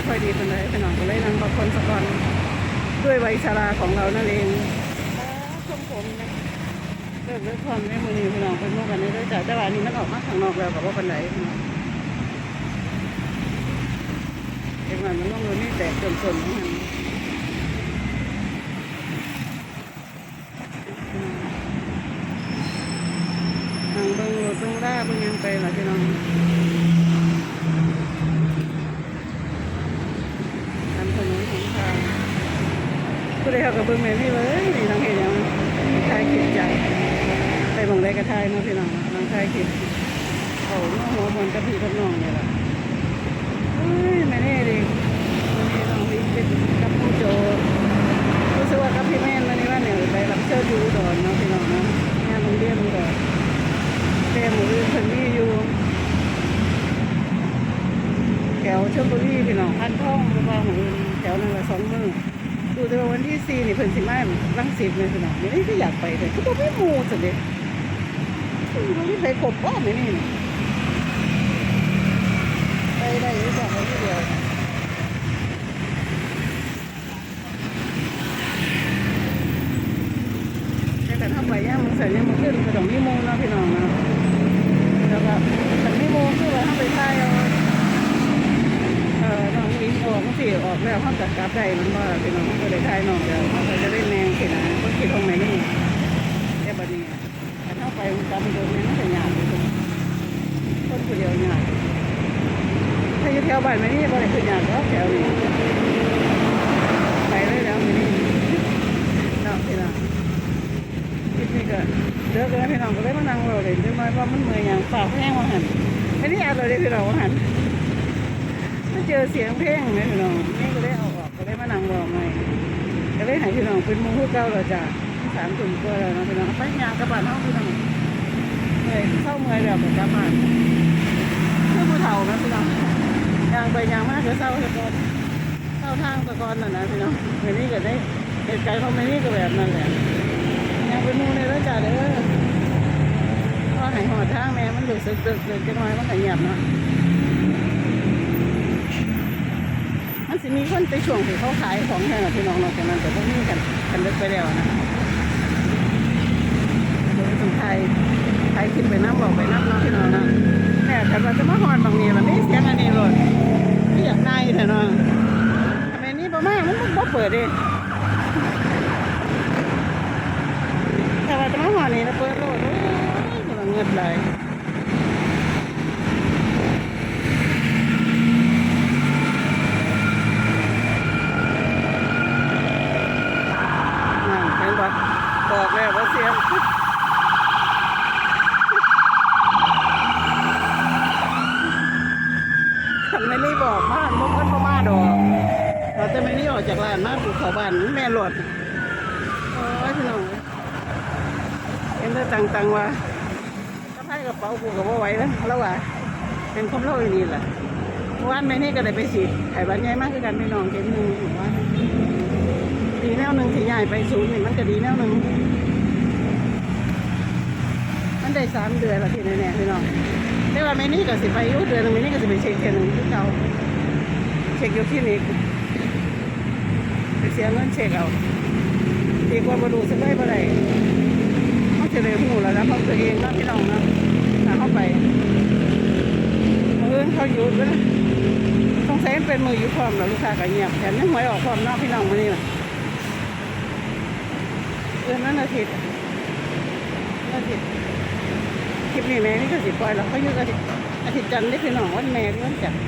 รู้สึกก็ค่อยดีเป็นไรพี่น้องก็เลยนั่งบางคนสะกอนด้วยวัยชราของเรานั่นเองช่วงผมนะเลิกเลิกความไม่มือนี้พี่น้องเป็นโมกันนี้ด้วยจ้ะแต่ว่านี้มันออกมาข้างนอกแล้วกับว่าเป็นไรพี่น้องเองมันมันต้องรู้นี่แตกจนๆของมันทางเบิ้งรถเบิ้งล่าเบิ้งยังไปล่ะพี่น้องทำถนนหนทาง ผู้ใดเขากับเบิ้งแม่พี่เลยนี่น้องเห็นยังทายคิดใจไปหมองได้กระทายเนาะพี่น้องน้องทายคิดเขาเนาะหัวบนกระพี่กับน้องเนี่ยล่ะเฮ้ยไม่แน่ดิวันนี้น้องวิ่งเป็นกับผู้โจรู้สึกว่ากับพี่แม่นวันนี้ว่าเนี่ยไปรับเชิญอยู่ดอนเนาะพี่น้องเนาะงานโรงเรียนอุดรเต็มมือคนนี้อยู่แถวชลบุรีพี่น้องพันท่องหรือว่าแถวนั้นละสองมือ แต่ว่าวันที่สี่นี่เพิ่นสิมาลังสิตเลยพี่น้องนี่ก็อยากไปเลยคือบ่ไม่มูสิเด็กคือบ่มีใครกบว่าไหมนี่ไปได้หรือเปล่าไปที่เดียวแต่ถ้าไปย่างมันใส่ยังมันขึ้นก็ต้องมีมูเนาะพี่น้องเนาะแล้วก็มันไม่มงคือว่าถ้าไปใต้เอา ออกสิออกแล้วเขาจัดกราฟได้มันว่าเป็นน้องก็เลยทายน้องแล้วเขาจะได้แมงสินะก็คิดตรงไหนนี่แค่บัดนี้ถ้าเข้าไปมันกลับไปโดนแมงมันจะหยาบเลยคนคนเดียวหยาบถ้าอยู่แถวบ้านไม่นี่บ่ได้คือหยาบหรอกแถวนี้ไปเลยแล้วไม่นี่เนาะพี่น้องคลิปนี้ก็เลิกแล้วพี่น้องก็เลยมานั่งรอเลยเดี๋ยวมาว่ามันเมื่อยอย่างฝากแห้งว่าหันไม่ได้อัดเลยพี่น้องว่าหัน เจอเสียงเพลงไหมพี่น้องนี่ก็เลยเอาออกก็เลยมานั่งรอใหม่ก็เลยให้พี่น้องเป็นมูคู่เก่าเราจ้ะสามตุ่มก็แล้วนะพี่น้องไปยางกระบาดห้องพี่น้องเมื่อยเข้าเมื่อยแล้วกับกระบาดเพื่อผู้เฒ่านะพี่น้องยางไปยางมากก็เศร้าตะกอนเศร้าทางตะกอนน่ะนะพี่น้องเมื่อนี้ก็ได้เหตุการณ์ของเมื่อนี้ก็แบบนั้นแหละยังเป็นมูในรถจ่าเด้อพอใหายหอดทางแม่มันรู้สึกตึกตึกจังหน่อยมันก็เงียบเนาะ มีคนไปช่วงที่เขาขายของแห้งพี่น้องเนาแต่นั้นแต่พวกนี้กันกันเลิกไปแล้วนะเดี๋ยวถึงไทยไทยคิดไปน้ำบอกไปน้ำเนาะพี่น้องเนะแม่แต่ว่าจะมาหอนบางนี้ละไม่เสียงอันนี้เลยไม่อยากนายเถอะเนาะทำไมนี่ประมาณมันมันบ่เปิดเองแต่ว่าจะมาหัวนี้นะเปิดโลดโอ้ยกำลังเงินเลยนั่นเห็นปะบอกแล้วว่าเสียงคั นไม่นี่บอกมามุกมันประมาดอกเราจะไม่นี่ออกจากร้านมาบุกเขาบ้านแม่หลดโอ้ยพี่น้องเห็นได้ตังตังๆว่าถ้าให้กระเป๋ากูก็บ่ไหวแล้วแล้วว่าเป็นคมเล่าอีนี่แหละวันแม่นี่ก็ได้ไปฉีดไข่บ้านใหญ่มากคือกันพี่น้องเข็มหนึ่งผมว่าดีแนวหนึ่งที่ใหญ่ไปศูนย์นี่มันก็ดีแนวหนึ่งมันได้สามเดือนละที่แน่ๆพี่น้อง แต่ว่าแม่นี่ก็สิไปอยุ่เดือนหนึงแม่นี่ก็สิไปเช็คเทียหนึงที่เก่าเช็คอยู่ที่นี่ไปเสียเงินเช็คเอาดีกว่ามาดูสักได้บ่ได้เขาจะเลยหูแล้วนะเขาตัวเองนะพี่น้องนะถ้าเข้าไปมือเขาหยุดแล้วต้องใช้เป็นมืออยู่พร้อมแล้วลูกค้าก็เงียบแถมยังหวยออกพร้อมเนอกพี่น้องมานี่นะเดือนนั้นอาทิตย์อาทิตย์ คลิปนี้แม่นี่ก็สิปล่อยแล้วเขาอยู่อาทิตย์อาทิตย์จันทร์ได้พี่น้องวันแม่ที่วันจันทร์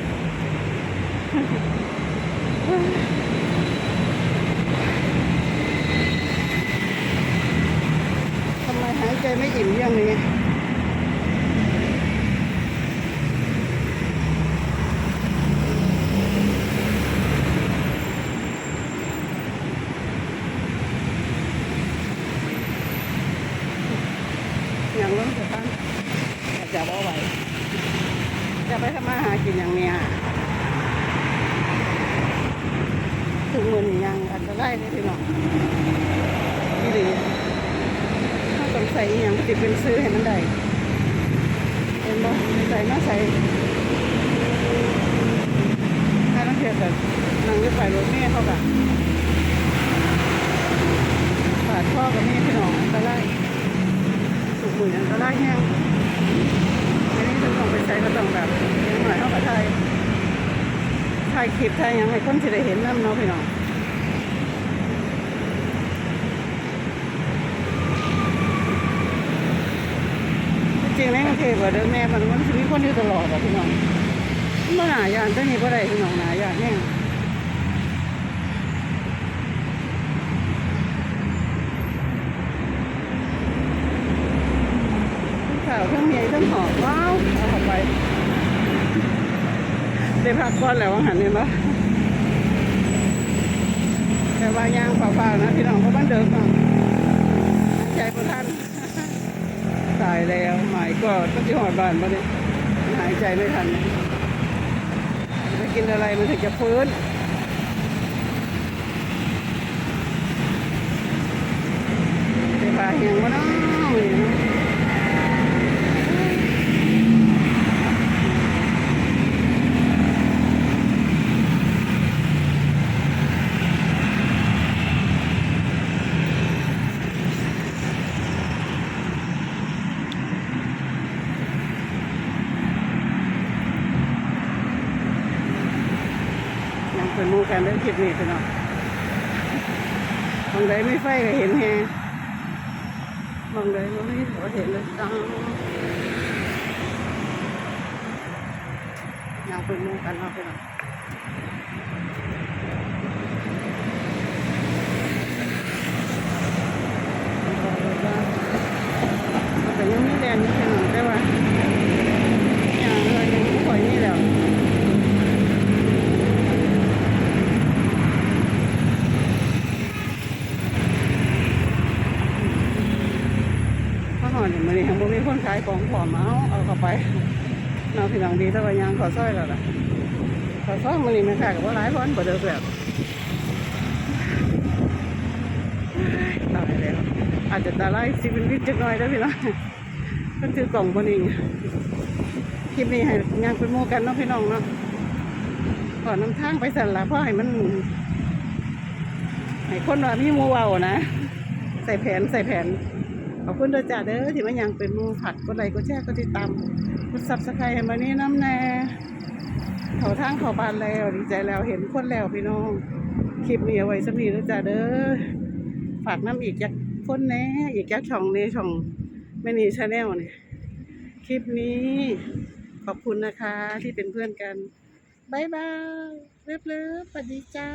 ทำไมหายใจไม่อิ่มอย่างนี้ อย่างล้นสตัน จะไหวจะไปทำมาหากินอย่างเนี้ยถึงมือนี่ยังอันตรายเลยพี่น้องนี่ดีถ้าต้องใส่อย่างติดเป็นซื้อให้มันได้เห็นบ่ใส่มาใส่ถ้าต้องกันนั่งรถไฟรถเมล์เขากันปาดข้อกับมีพี่น้องอันตรายสุกมืออันตรายแห้งอันนี้จะต้องไปใช้ก็ต้องแบบอยังหน่อยเท่ากับไทยถ่ายคลิปถ่ายยังให้คนจะได้เห็นน้ำเนาะพี่น้องจริงๆในกรุงเทพอะเด้อแม่มันมันมีคนอยู่ตลอดอะพี่น้องมันหนายานแต่นี่บ่ได้พี่น้องหนายานแห้งข่าวทั้งเมียทั้งหอบว้าวเอาออกไป ได้พักก่อนแล้วว่าหันเห็นปะแต่ว่ายางเปล่าๆนะพี่น้องเพราะบ้านเดิมอะใจประทันตายแล้วหมายก็ต้องที่หอดบ้านมาเนี่ยหายใจไม่ทันนะกินอะไรมันถึงจะฟื้นไปพาเฮียงมาเนาะมื้อนี้เนาะ ยัง เป็นมูกันเรื่องคลิปนี้พี่น้องมองใดไม่ไฟก็เห็นแฮงมองใดไม่ก็เห็นเลยจ้าอยากเป็นมูกันเนาะพี่น้องแต่ยังไม่แดงนี่พี่น้องได้ว่าอย่างเลยยังไม่ค่อยนี่แล้ว ข้าวหอนเนี่ยมันนี่ยังบ่มีคนขายของผอมเอาเอาเข้าไปน้องพี่น้องดีแต่ว่ายางขอซอยแล้วล่ะขอซอยมันนี่ไม่ขายกับว่าหลายคนบ่เดิมแบบตายแล้วอาจจะตาไล่สิเป็นวิจักหน่อยแล้พี่น้องก็ถือกล่องบนนี้คลิปนี้ให้ยางเป็นมูกันเนาะพี่น้องเนาะก่อน้ำทางไปสั่นละเพราะให้มันให้คนว่ามีมูเบานะ ใส่แผนใส่แผน ขอบคุณด้อจ้าเด้อที่มายังเป็นหมูผัดกดไลค์กดแชร์กดติดตามกดซับสไครต์ให้มานี่น้ำแน่เขาทางเขาบานแล้วดีใจแล้วเห็นคนแล้วพี่น้องคลิปนี้เอาไว้สำนีด้อจ้าเด้อฝากน้ำอีกจักคนแน่อีกจักช่องในช่องแม่นีชาแนลเนี่ยคลิปนี้ขอบคุณนะคะที่เป็นเพื่อนกันบายบายเลิฟเลิฟสวัสดีจ้า